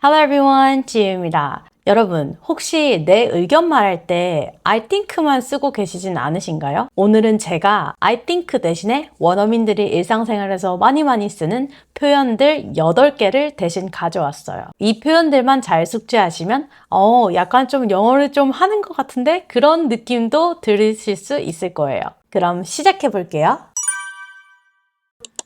Hello everyone, 지유입니다. 여러분, 혹시 내 의견 말할 때 I think만 쓰고 계시진 않으신가요? 오늘은 제가 I think 대신에 원어민들이 일상생활에서 많이 많이 쓰는 표현들 8개를 대신 가져왔어요. 이 표현들만 잘 숙지하시면 어, 약간 좀 영어를 좀 하는 것 같은데 그런 느낌도 들으실 수 있을 거예요. 그럼 시작해 볼게요.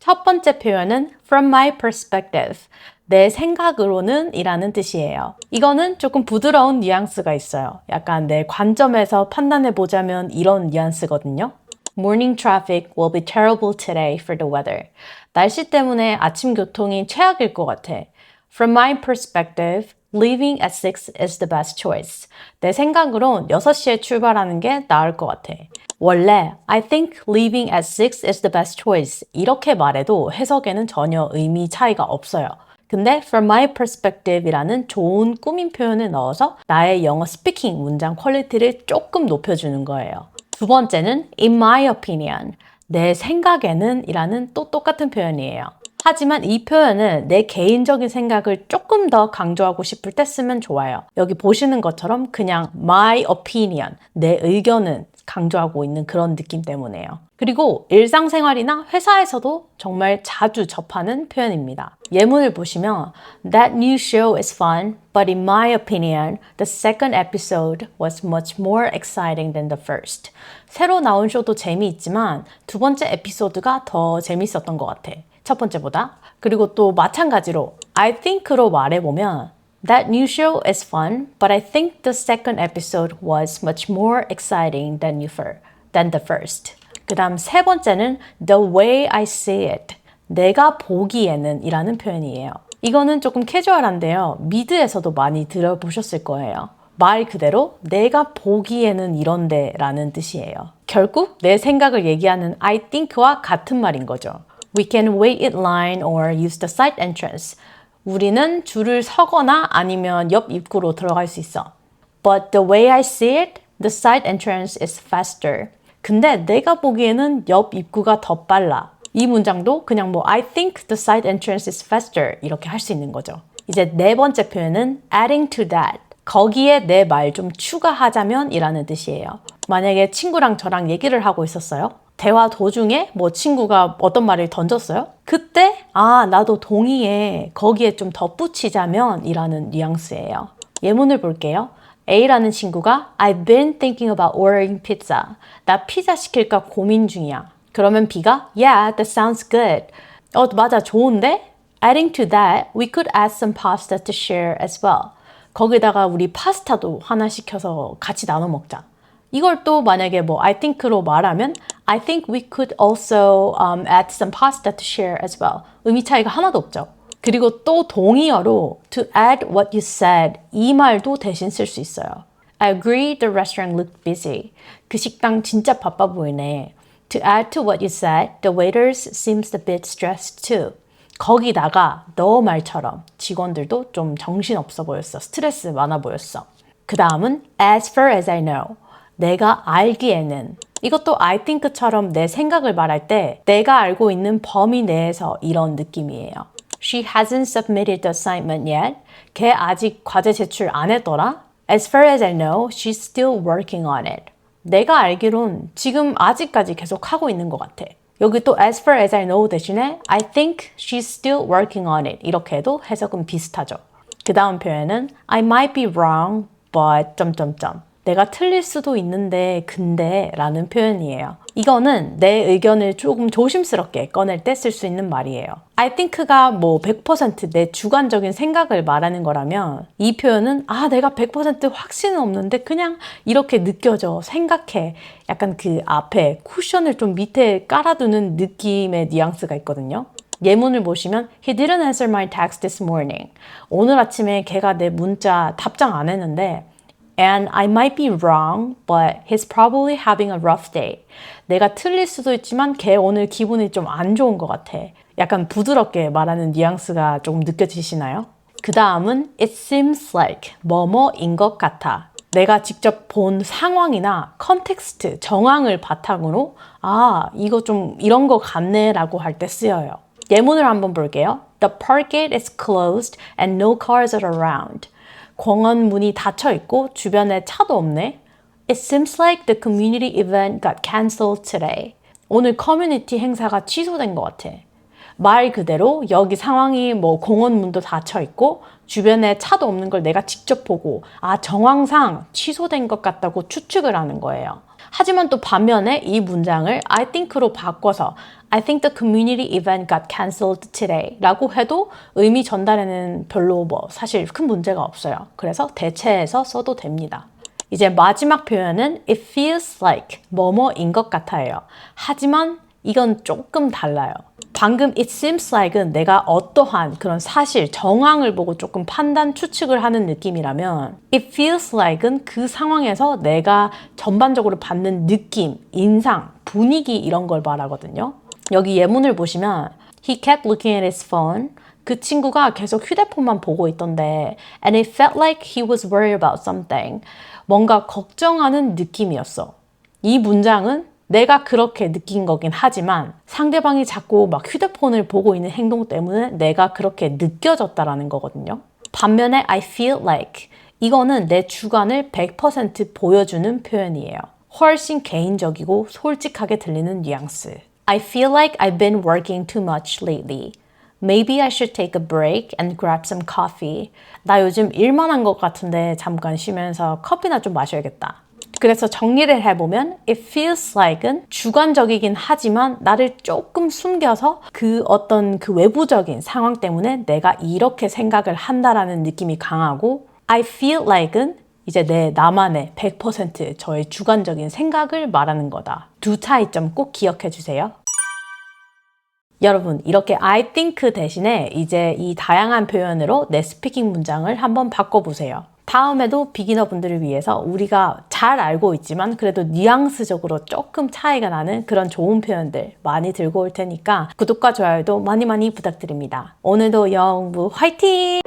첫 번째 표현은 from my perspective. 내 생각으로는 이라는 뜻이에요. 이거는 조금 부드러운 뉘앙스가 있어요. 약간 내 관점에서 판단해 보자면 이런 뉘앙스거든요. Morning traffic will be terrible today for the weather. 날씨 때문에 아침 교통이 최악일 것 같아. From my perspective, leaving at 6 is the best choice. 내 생각으론 6시에 출발하는 게 나을 것 같아. 원래 I think leaving at 6 is the best choice 이렇게 말해도 해석에는 전혀 의미 차이가 없어요. 근데 from my perspective 이라는 좋은 꾸민 표현을 넣어서 나의 영어 스피킹 문장 퀄리티를 조금 높여주는 거예요. 두 번째는 in my opinion 내 생각에는 이라는 또 똑같은 표현이에요. 하지만 이 표현은 내 개인적인 생각을 조금 더 강조하고 싶을 때 쓰면 좋아요. 여기 보시는 것처럼 그냥 my opinion, 내 의견은 강조하고 있는 그런 느낌 때문에요. 그리고 일상생활이나 회사에서도 정말 자주 접하는 표현입니다. 예문을 보시면 That new show is fun, but in my opinion, the second episode was much more exciting than the first. 새로 나온 쇼도 재미있지만 두 번째 에피소드가 더 재밌었던 것 같아. 첫 번째보다. 그리고 또 마찬가지로 I think로 말해보면 That new show is fun, but I think the second episode was much more exciting than you fir- than the first. 그 다음 세 번째는 the way I see it. 내가 보기에는 이라는 표현이에요. 이거는 조금 캐주얼한데요. 미드에서도 많이 들어보셨을 거예요. 말 그대로 내가 보기에는 이런데 라는 뜻이에요. 결국 내 생각을 얘기하는 I think와 같은 말인 거죠. We can wait in line or use the side entrance. 우리는 줄을 서거나 아니면 옆 입구로 들어갈 수 있어. But the way I see it, the side entrance is faster. 근데 내가 보기에는 옆 입구가 더 빨라. 이 문장도 그냥 뭐 I think the side entrance is faster 이렇게 할 수 있는 거죠. 이제 네 번째 표현은 adding to that. 거기에 내 말 좀 추가하자면 이라는 뜻이에요. 만약에 친구랑 저랑 얘기를 하고 있었어요. 대화 도중에 뭐 친구가 어떤 말을 던졌어요? 그때 아 나도 동의해 거기에 좀 덧붙이자면 이라는 뉘앙스예요. 예문을 볼게요. A라는 친구가 I've been thinking about ordering pizza. 나 피자 시킬까 고민 중이야. 그러면 B가 Yeah, that sounds good. 어 맞아 좋은데? Adding to that, we could add some pasta to share as well. 거기다가 우리 파스타도 하나 시켜서 같이 나눠 먹자. 이걸 또 만약에 뭐 I think로 말하면 I think we could also um, add some pasta to share as well. 의미 차이가 하나도 없죠. 그리고 또 동의어로 to add what you said 이 말도 대신 쓸 수 있어요. I agree the restaurant looked busy. 그 식당 진짜 바빠 보이네. To add to what you said, the waiters seems a bit stressed too. 거기다가 너 말처럼 직원들도 좀 정신없어 보였어. 스트레스 많아 보였어. 그 다음은 as far as I know. 내가 알기에는 이것도 I think처럼 내 생각을 말할 때 내가 알고 있는 범위 내에서 이런 느낌이에요. She hasn't submitted the assignment yet. 걔 아직 과제 제출 안 했더라. As far as I know, she's still working on it. 내가 알기론 지금 아직까지 계속 하고 있는 것 같아. 여기 또 as far as I know 대신에 I think she's still working on it. 이렇게 해도 해석은 비슷하죠. 그 다음 표현은 I might be wrong, but 점점점. 내가 틀릴 수도 있는데 근데 라는 표현이에요. 이거는 내 의견을 조금 조심스럽게 꺼낼 때 쓸 수 있는 말이에요. I think가 뭐 100%내 주관적인 생각을 말하는 거라면 이 표현은 아 내가 100% 확신은 없는데 그냥 이렇게 느껴져 생각해 약간 그 앞에 쿠션을 좀 밑에 깔아두는 느낌의 뉘앙스가 있거든요. 예문을 보시면 He didn't answer my text this morning. 오늘 아침에 걔가 내 문자 답장 안 했는데 And I might be wrong, but he's probably having a rough day. 내가 틀릴 수도 있지만 걔 오늘 기분이 좀 안 좋은 것 같아. 약간 부드럽게 말하는 뉘앙스가 조금 느껴지시나요? 그 다음은 it seems like 뭐뭐인 것 같아. 내가 직접 본 상황이나 컨텍스트, 정황을 바탕으로 아, 이거 좀 이런 거 같네 라고 할 때 쓰여요. 예문을 한번 볼게요. The park gate is closed and no cars are around. 공원 문이 닫혀 있고 주변에 차도 없네. It seems like the community event got cancelled today. 오늘 커뮤니티 행사가 취소된 것 같아. 말 그대로 여기 상황이 뭐 공원 문도 닫혀 있고 주변에 차도 없는 걸 내가 직접 보고 아 정황상 취소된 것 같다고 추측을 하는 거예요. 하지만 또 반면에 이 문장을 I think로 바꿔서 I think the community event got cancelled today 라고 해도 의미 전달에는 별로 뭐 사실 큰 문제가 없어요. 그래서 대체해서 써도 됩니다. 이제 마지막 표현은 it feels like 뭐뭐인 것 같아요. 하지만 이건 조금 달라요. 방금 it seems like은 내가 어떠한 그런 사실, 정황을 보고 조금 판단, 추측을 하는 느낌이라면 it feels like은 그 상황에서 내가 전반적으로 받는 느낌, 인상, 분위기 이런 걸 말하거든요. 여기 예문을 보시면 he kept looking at his phone. 그 친구가 계속 휴대폰만 보고 있던데 and it felt like he was worried about something. 뭔가 걱정하는 느낌이었어. 이 문장은 내가 그렇게 느낀 거긴 하지만 상대방이 자꾸 막 휴대폰을 보고 있는 행동 때문에 내가 그렇게 느껴졌다라는 거거든요. 반면에 I feel like 이거는 내 주관을 100% 보여주는 표현이에요. 훨씬 개인적이고 솔직하게 들리는 뉘앙스. I feel like I've been working too much lately. Maybe I should take a break and grab some coffee. 나 요즘 일만 한 것 같은데 잠깐 쉬면서 커피나 좀 마셔야겠다. 그래서 정리를 해보면 it feels like은 주관적이긴 하지만 나를 조금 숨겨서 그 어떤 그 외부적인 상황 때문에 내가 이렇게 생각을 한다라는 느낌이 강하고 I feel like은 이제 내 나만의 100% 저의 주관적인 생각을 말하는 거다. 두 차이점 꼭 기억해 주세요. 여러분, 이렇게 I think 대신에 이제 이 다양한 표현으로 내 스피킹 문장을 한번 바꿔보세요. 다음에도 비기너 분들을 위해서 우리가 잘 알고 있지만 그래도 뉘앙스적으로 조금 차이가 나는 그런 좋은 표현들 많이 들고 올 테니까 구독과 좋아요도 많이 많이 부탁드립니다. 오늘도 영부 화이팅!